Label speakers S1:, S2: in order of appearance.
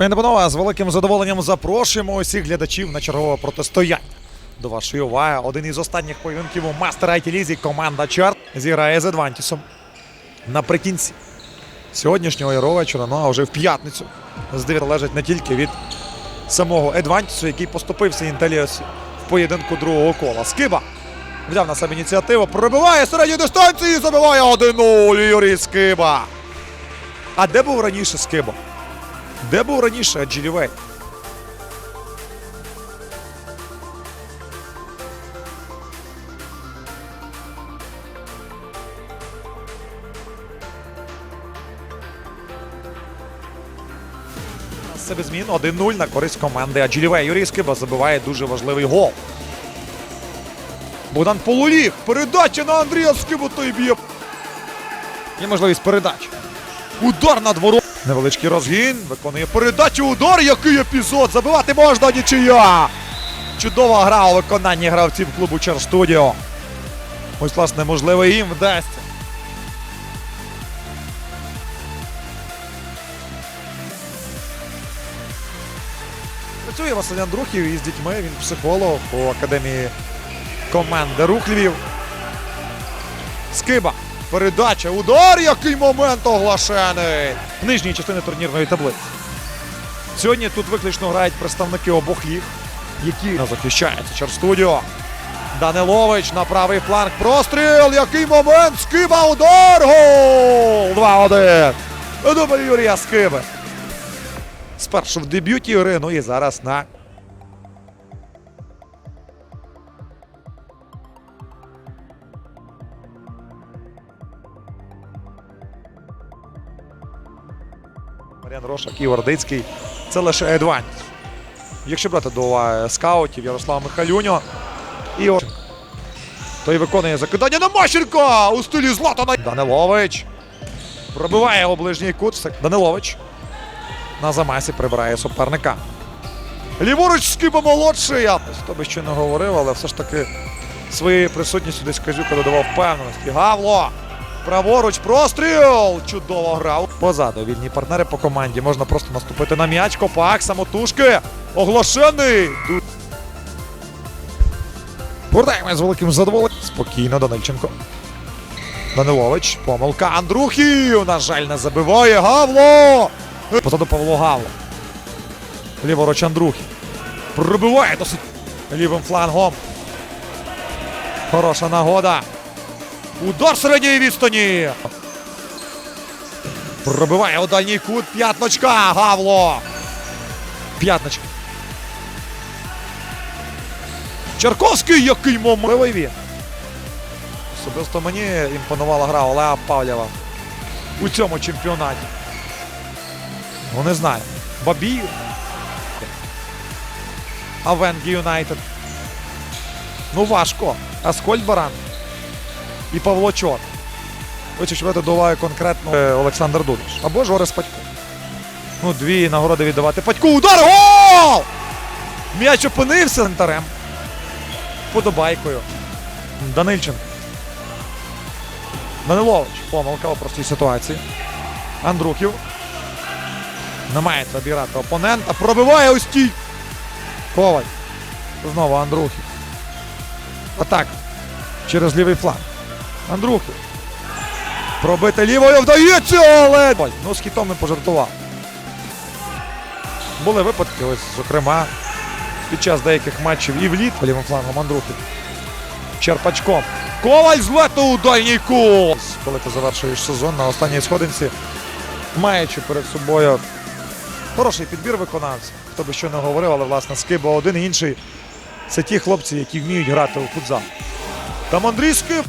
S1: Пані панове, з великим задоволенням запрошуємо усіх глядачів на чергове протистояння. До вашої уваги один із останніх поєдинків у Мастер IT Лізі команда Чарт зіграє з Адвантісом. Наприкінці сьогоднішнього ярого вечора, ну а вже в п'ятницю. З 9 залежить не тільки від самого Едвантісу, який поступився Інтеліосі в поєдинку другого кола. Скиба взяв на себе ініціативу, пробиває середньої дистанції і забиває 1-0 Юрій Скиба. А де був раніше Скиба? Де був раніше Джилівей? На себе змін 1-0 на користь команди Аджилівей. Юрій Скиба забиває дуже важливий гол. Богдан Полуліг. Передача на Андрія Скибу той б'є. Є можливість передачі. Удар над ворот. Невеличкий розгін. Виконує передачу. Удар. Який епізод. Забивати можна нічия. Чудова гра у виконанні гравців клубу Черстудіо. Ось, власне, можливо, їм вдасться. Працює Василь Андрухів із дітьми. Він психолог у академії команди Рух Львів. Скиба. Передача. Удар. Який момент оглашений. Нижньої частини турнірної таблиці. Сьогодні тут виключно грають представники обох ліг, які захищаються. Черстудіо. Данилович на правий фланг. Простріл. Який момент. Скиба. Удар. Гол. 2-1. Дубль Юрія Скиби. Спершу в дебюті гри, ну і зараз на Мар'ян Рошак і Ордицький. Це лише Едванс. Якщо брати до уваги скаутів Ярослава Михалюньо і той виконує закидання на Мащенка у стилі Златана. Данилович пробиває у ближній кут. Данилович на замасі прибирає суперника. Ліворуч Скиба молодший. Хто би ще не говорив, але все ж таки своєю присутністю десь Казюка додавав впевненості. Гавло! Праворуч простріл! Чудово грав. Позаду вільні партнери по команді. Можна просто наступити на м'яч. Копак, самотужки. Оглашений. Повертаємось з великим задоволенням. Спокійно, Данильченко. Данилович. Помилка Андрухів. На жаль, не забиває. Гавло! Позаду Павло Гавло. Ліворуч Андрухів. Пробиває досить лівим флангом. Хороша нагода. Удар середньої відстані. Пробиває у дальній кут. П'ятночка. Гавло. П'ятночка. Черковський, який момент. він. Особисто мені імпонувала гра Олега Павлєва у цьому чемпіонаті. Ну не знаю. Бабій. Авенгі Юнайтед. Ну важко. Аскольд Баран і Павло Чор. Хочу, щоб я до уваги конкретно е, Олександр Дудиш. Або ж Орес Патько. Ну, дві нагороди віддавати. Патько. Удар! Гол! М'яч опинився центарем. Подобайкою. Данильченко. Данилович. Помилка у простій ситуації. Андрухів. Намагається обіграти опонента. Пробиває ось стій. Коваль. Знову Андрухів. Атак. Через лівий фланг. Андрухів. Пробити лівою вдається, але. Ну, з хітом не пожартував. Були випадки, ось, зокрема, під час деяких матчів і вліт лівим флангом Андрухів. Черпачком. Коваль з лету у дальній кут. Коли ти завершуєш сезон на останній сходинці, маючи перед собою хороший підбір виконавців. Хто би що не говорив, але власне Скиба один і інший. Це ті хлопці, які вміють грати у футзал. Там Андрій Скип